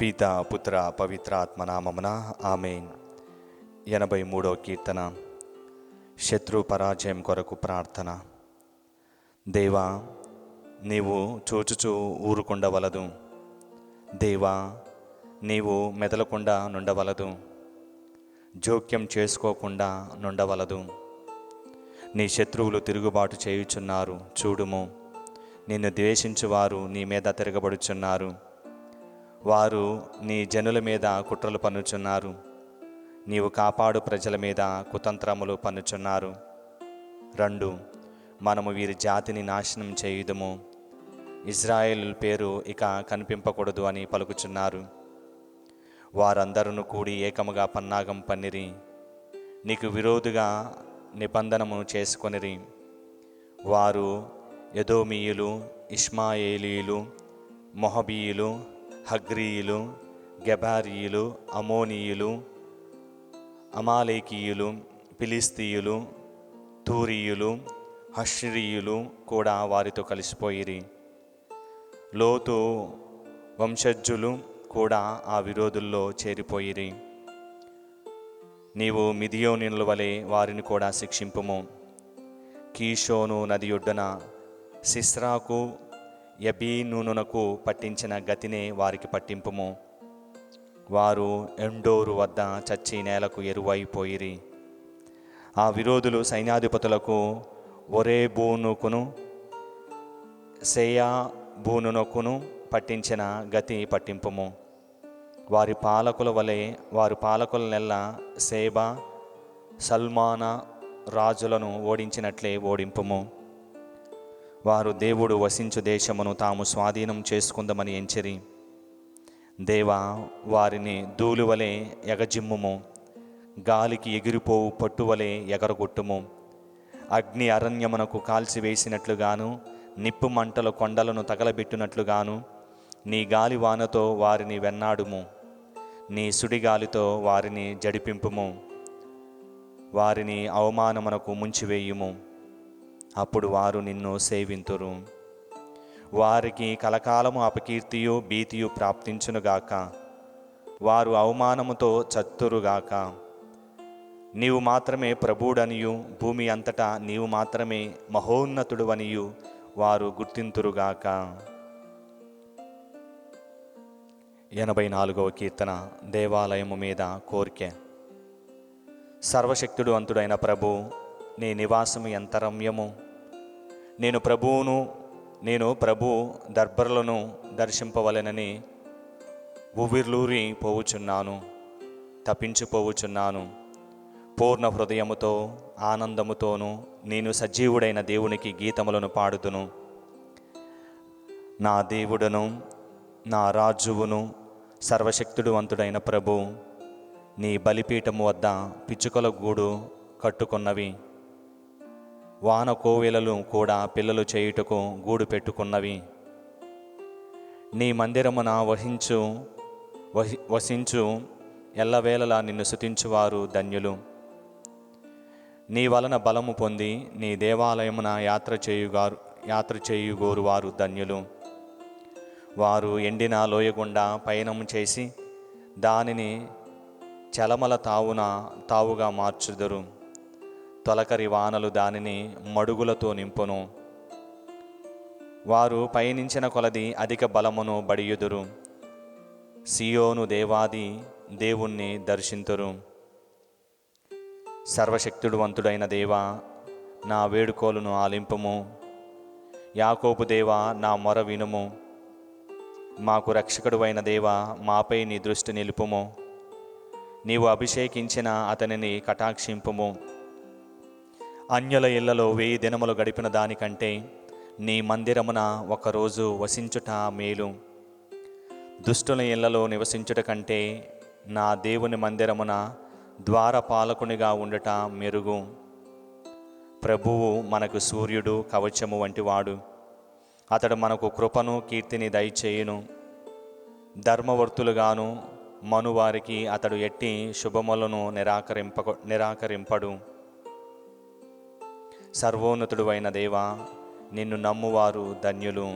పిత పుత్ర పవిత్రాత్మ నామమున ఆమె ఎనభై మూడో కీర్తన. శత్రు పరాజయం కొరకు ప్రార్థన. దేవా నీవు చూచుచూ ఊరుకుండవలదు. దేవా నీవు మెదలకుండా నుండవలదు. జోక్యం చేసుకోకుండా నుండవలదు. నీ శత్రువులు తిరుగుబాటు చేయుచున్నారు. చూడుము. నిన్ను ద్వేషించువారు నీ మీద తిరగబడుచున్నారు. వారు నీ జనుల మీద కుట్రలు పన్నుచున్నారు. నీవు కాపాడు ప్రజల మీద కుతంత్రములు పన్నుచున్నారు. రెండు మనము వీరి జాతిని నాశనం చేయుదము. ఇజ్రాయేల్ పేరు ఇక కనిపింపకూడదు అని పలుకుచున్నారు. వారందరూ కూడి ఏకముగా పన్నాగం పన్నిరి. నీకు విరోధుగా నిబంధనము చేసుకొనిరి. వారు యదోమీయులు ఇష్మాయేలీయులు మొహబీయులు హగ్రీయులు గెబారీయులు అమోనీయులు అమాలేకీయులు పిలిస్తీయులు తూరీయులు హష్రీయులు కూడా వారితో కలిసిపోయిరి. లోతు వంశజులు కూడా ఆ విరోధుల్లో చేరిపోయిరి. నీవు మిదియోనినుల వలె వారిని కూడా శిక్షింపుము. కీషోను నది ఒడ్డున సిస్రాకు ఎబీనూనునకు పట్టించిన గతినే వారికి పట్టింపుము. వారు ఎండోరు వద్ద చచ్చి నేలకు ఎరువైపోయిరి. ఆ విరోధులు సైన్యాధిపతులకు ఒరే బూనుకును సేయా బూనునకును పట్టించిన గతి పట్టింపుము. వారి పాలకుల వలె వారి పాలకుల నెల సేబా సల్మానా రాజులను ఓడించినట్లే ఓడింపుము. వారు దేవుడు వసించు దేశమును తాము స్వాధీనం చేసుకుందామని ఎంచరి. దేవా వారిని ధూళివలే ఎగజిమ్ముము. గాలికి ఎగిరిపోవు పట్టువలే ఎగరగొట్టుము. అగ్ని అరణ్యమునకు కాల్చివేసినట్లుగాను నిప్పు మంటలు కొండలను తగలబెట్టినట్లుగాను నీ గాలి వానతో వారిని వెన్నాడుము. నీ సుడిగాలితో వారిని జడిపింపుము. వారిని అవమానమునకు ముంచివేయుము. అప్పుడు వారు నిన్ను సేవింతురు. వారికి కలకాలము అపకీర్తియు భీతియు ప్రాప్తించునుగాక వారు అవమానముతో చత్తురుగాక నీవు మాత్రమే ప్రభుడనియు భూమి అంతటా నీవు మాత్రమే మహోన్నతుడువనియు వారు గుర్తింతురుగాక ఎనభై నాలుగవ కీర్తన దేవాలయము మీద కోరిక. సర్వశక్తుడు అంతుడైన ప్రభు నీ నివాసము ఎంత రమ్యము నేను ప్రభువును నేను ప్రభు దర్బర్లను దర్శింపవలెనని ఉవిర్లూరి పోవుచున్నాను తప్పించిపోవుచున్నాను పూర్ణ హృదయముతో ఆనందముతోనూ నేను సజీవుడైన దేవునికి గీతములను పాడుదును. నా దేవుడను నా రాజువును సర్వశక్తుడు వంతుడైన ప్రభు నీ బలిపీఠము వద్ద పిచ్చుకల గూడు కట్టుకున్నవి. వాన కోవెలలు కూడా పిల్లలు చేయుటకు గూడు పెట్టుకున్నవి. నీ మందిరమున వహించు వహి వసించు ఎల్లవేళలా నిన్ను శుతించువారు ధన్యులు. నీ వలన బలము పొంది నీ దేవాలయమున యాత్ర చేయుగారు యాత్ర చేయుగోరు వారు ధన్యులు. వారు ఎండిన లోయగుండా పయనము చేసి దానిని చలమల తావున తావుగా మార్చుదురు. తొలకరి వానలు దానిని మడుగులతో నింపును. వారు పయనించిన కొలది అధిక బలమును బడియుదురు. సియోను దేవాది దేవుణ్ణి దర్శింతురు. సర్వశక్తుడు వంతుడైన దేవా నా వేడుకోలును ఆలింపుము. యాకోబు దేవా నా మొర వినుము. మాకు రక్షకుడు అయిన దేవా మాపై నీ దృష్టి నిలుపుము. నీవు అభిషేకించిన అతనిని కటాక్షింపుము. అన్యుల ఇళ్ళలో వెయ్యి దినములు గడిపిన దానికంటే నీ మందిరమున ఒకరోజు వసించుట మేలు. దుష్టుల ఇళ్ళలో నివసించుట కంటే నా దేవుని మందిరమున ద్వారపాలకునిగా ఉండుట మెరుగు. ప్రభువు మనకు సూర్యుడు కవచము వంటివాడు. అతడు మనకు కృపను కీర్తిని దయచేయును. ధర్మవర్తులుగాను మనువారికి అతడు ఎట్టి శుభములను నిరాకరింప నిరాకరింపడు. సర్వోన్నతుడు అయిన దేవా నిన్ను నమ్మువారు ధన్యులు.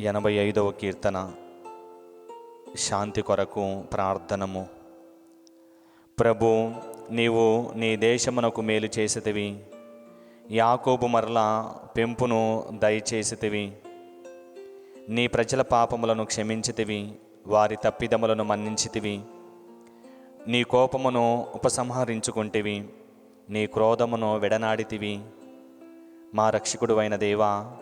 ఎనభై ఐదవ కీర్తన శాంతి కొరకు ప్రార్థనము. ప్రభు నీవు నీ దేశమునకు మేలు చేసేదివి యాకోబు మరల పెంపును దయచేసేదివి నీ ప్రజల పాపములను క్షమించితివి వారి తప్పిదములను మన్నించితివి. నీ కోపమును ఉపసంహరించుకుంటివి. నీ క్రోధమును విడనాడితివి. మా రక్షకుడు అయిన దేవా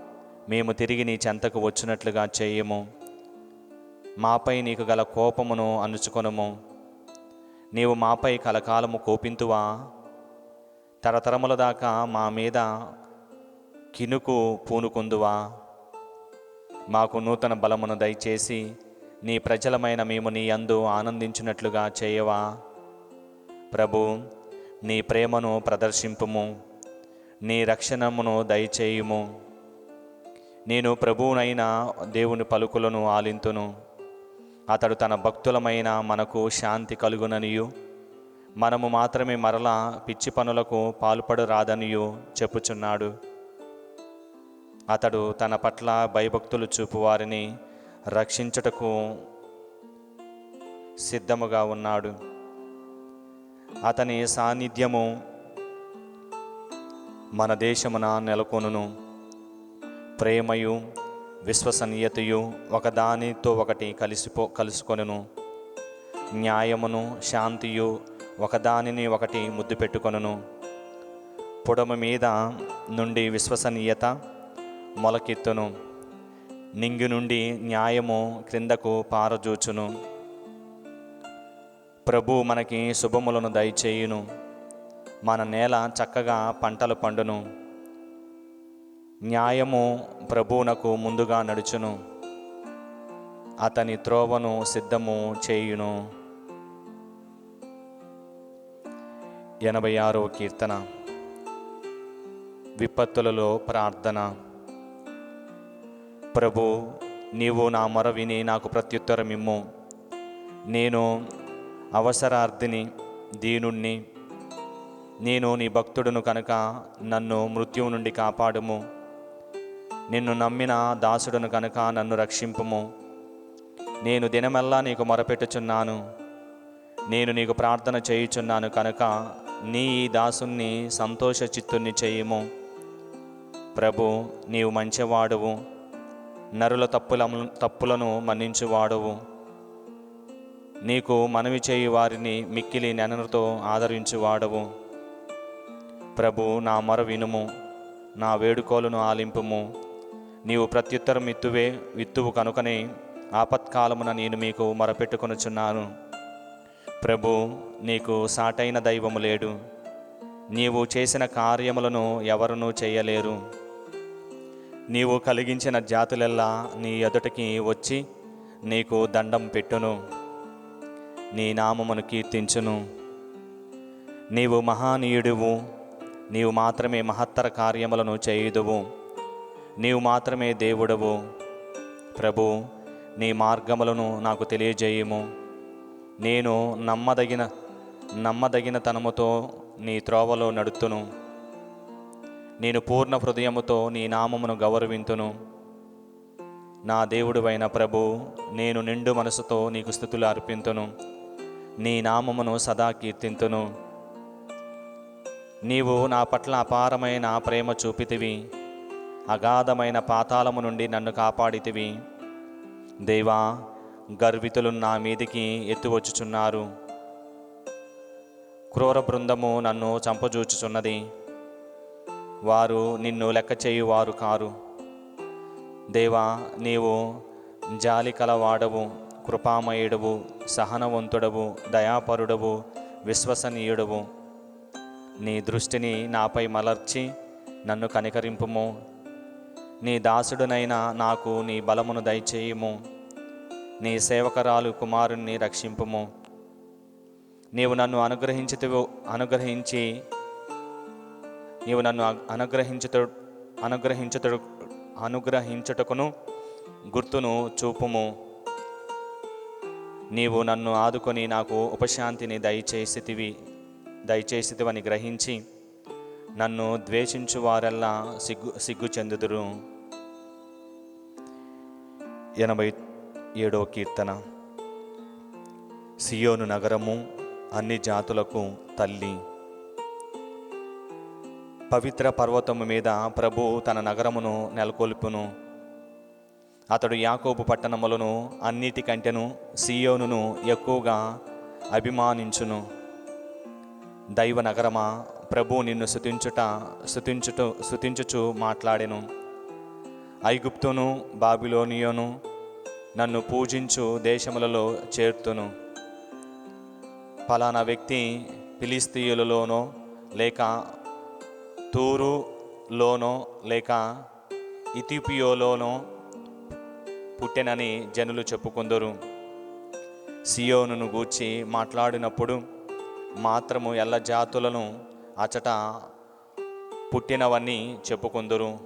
మేము తిరిగి నీ చెంతకు వచ్చినట్లుగా చేయము. మాపై నీకు గల కోపమును అణుచుకొనుము. నీవు మాపై కలకాలము కోపింతువా. తరతరముల దాకా మా మీద కినుకు పూనుకుందువా. మాకు నూతన బలమును దయచేసి నీ ప్రజలమైన మేము నీ అందు ఆనందించినట్లుగా చేయవా. ప్రభు నీ ప్రేమను ప్రదర్శింపుము నీ రక్షణమును దయచేయుము. నేను ప్రభువునైన దేవుని పలుకులను ఆలింతును. అతడు తన భక్తులమైన మనకు శాంతి కలుగుననియు. మనము మాత్రమే మరలా పిచ్చి పనులకు పాల్పడరాదనియు చెప్పుచున్నాడు. అతడు తన పట్ల భయభక్తులు చూపు వారిని రక్షించుటకు సిద్ధముగా ఉన్నాడు. అతని సాన్నిధ్యము మన దేశమున నెలకొనును. ప్రేమయు విశ్వసనీయతయు ఒకదానితో ఒకటి కలిసిపో కలుసుకొనును. న్యాయమును శాంతియు ఒకదానిని ఒకటి ముద్దు పెట్టుకొనును. పొడమ మీద నుండి విశ్వసనీయత మొలకెత్తును. నింగి నుండి న్యాయము క్రిందకు పారజూచును. ప్రభు మనకి శుభములను దయచేయును. మన నేల చక్కగా పంటలు పండును. న్యాయము ప్రభువునకు ముందుగా నడుచును. అతని త్రోవను సిద్ధము చేయును. ఎనభై ఆరో కీర్తన. విపత్తులలో ప్రార్థన. ప్రభు నీవు నా మొర విని నాకు ప్రత్యుత్తరమిమ్ము. నేను అవసరార్థిని దీనుణ్ణి నేను నీ భక్తుడును కనుక నన్ను మృత్యువు నుండి కాపాడుము. నిన్ను నమ్మిన దాసుడును కనుక నన్ను రక్షింపుము. నేను దినమెల్లా నీకు మొరపెట్టుచున్నాను. నేను నీకు ప్రార్థన చేయుచున్నాను కనుక నీ ఈ దాసుని సంతోష చిత్తుని చేయము. ప్రభు నీవు మంచివాడువు. నరుల తప్పుల తప్పులను మన్నించువాడువు. నీకు మనవి చేయి వారిని మిక్కిలి నెనరుతో ఆదరించువాడవు ప్రభు నా మొర వినుము నా వేడుకోలను ఆలింపుము. నీవు ప్రత్యుత్తరం ఇత్తువే విత్తువు కనుకనే ఆపత్కాలమున నేను మీకు మొరపెట్టుకొనుచున్నాను. ప్రభు నీకు సాటైన దైవము లేడు. నీవు చేసిన కార్యములను ఎవరునూ చేయలేరు. నీవు కలిగించిన జాతులెల్లా నీ ఎదుటికి వచ్చి నీకు దండం పెట్టును. నీ నామమును కీర్తించును. నీవు మహానీయుడువు. నీవు మాత్రమే మహత్తర కార్యములను చేయుదువు. నీవు మాత్రమే దేవుడవు. ప్రభు నీ మార్గములను నాకు తెలియజేయుము. నేను నమ్మదగిన నమ్మదగిన తనముతో నీ త్రోవలో నడుతును. నేను పూర్ణ హృదయముతో నీ నామమును గౌరవింతును. నా దేవుడువైన ప్రభు నేను నిండు మనసుతో నీకు స్థుతులు అర్పింతును. నీ నామమును సదా కీర్తింతును. నీవు నా పట్ల అపారమైన ప్రేమ చూపితివి. అగాధమైన పాతాళము నుండి నన్ను కాపాడితివి. దేవా గర్వితులు నా మీదికి ఎత్తువచ్చుచున్నారు. క్రూర బృందము నన్ను చంపజూచుచున్నది. వారు నిన్ను లెక్క చేయువారు కారు. దేవా నీవు జాలి కలవాడవు. కృపామయుడవు సహనవంతుడవు దయాపరుడవు విశ్వసనీయుడవు. నీ దృష్టిని నాపై మలర్చి నన్ను కనికరింపుము. నీ దాసుడునైన నాకు నీ బలమును దయచేయము. నీ సేవకరాలు కుమారుణ్ణి రక్షింపుము. నీవు నన్ను అనుగ్రహించితివు అనుగ్రహించి నీవు నన్ను అనుగ్రహించుతు అనుగ్రహించుతు అనుగ్రహించుటకును గుర్తును చూపుము. నీవు నన్ను ఆదుకొని నాకు ఉపశాంతిని దయచేసితివి దయచేసితివని గ్రహించి నన్ను ద్వేషించు వారెల్లా సిగ్గు సిగ్గు చెందుదురు. ఎనభై ఏడవ కీర్తన. సియోను నగరము అన్ని జాతులకు తల్లి. పవిత్ర పర్వతము మీద ప్రభు తన నగరమును నెలకొల్పును. అతడు యాకోబు పట్టణములను అన్నిటికంటేను సియోనును ఎక్కువగా అభిమానించును. దైవ నగరమా ప్రభు నిన్ను శుతించుట శుతించుట శుతించుచు మాట్లాడెను. ఐగుప్తును బాబిలోనియోను నన్ను పూజించు దేశములలో చేర్తును. ఫలానా వ్యక్తి ఫిలిస్తీయులలోనో లేక తూరులోనో లేక ఇథిపియోలోనో పుట్టెనని జనులు చెప్పుకుందరు. సియోనును గూర్చి మాట్లాడినప్పుడు మాత్రము ఎల్ల జాతులను అచట పుట్టినవన్నీ చెప్పుకుందరు.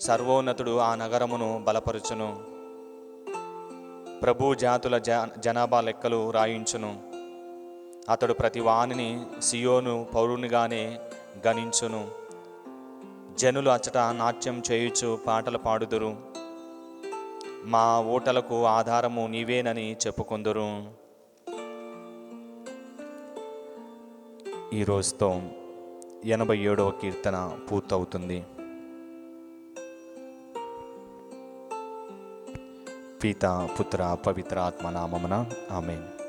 సర్వోన్నతుడు ఆ నగరమును బలపరుచును. ప్రభు జాతుల జ జనాభా లెక్కలు రాయించును. అతడు ప్రతి వాణిని సియోను పౌరునిగానే గణించును. జనులు అచట నాట్యం చేయుచు పాటలు పాడుదురు. మా ఓటలకు ఆధారము నీవేనని చెప్పుకుందరు. ఈ రోజుతో ఎనభై ఏడవ కీర్తన పూర్తవుతుంది. పిత పుత్ర పవిత్ర ఆత్మ నామమున ఆమెన్.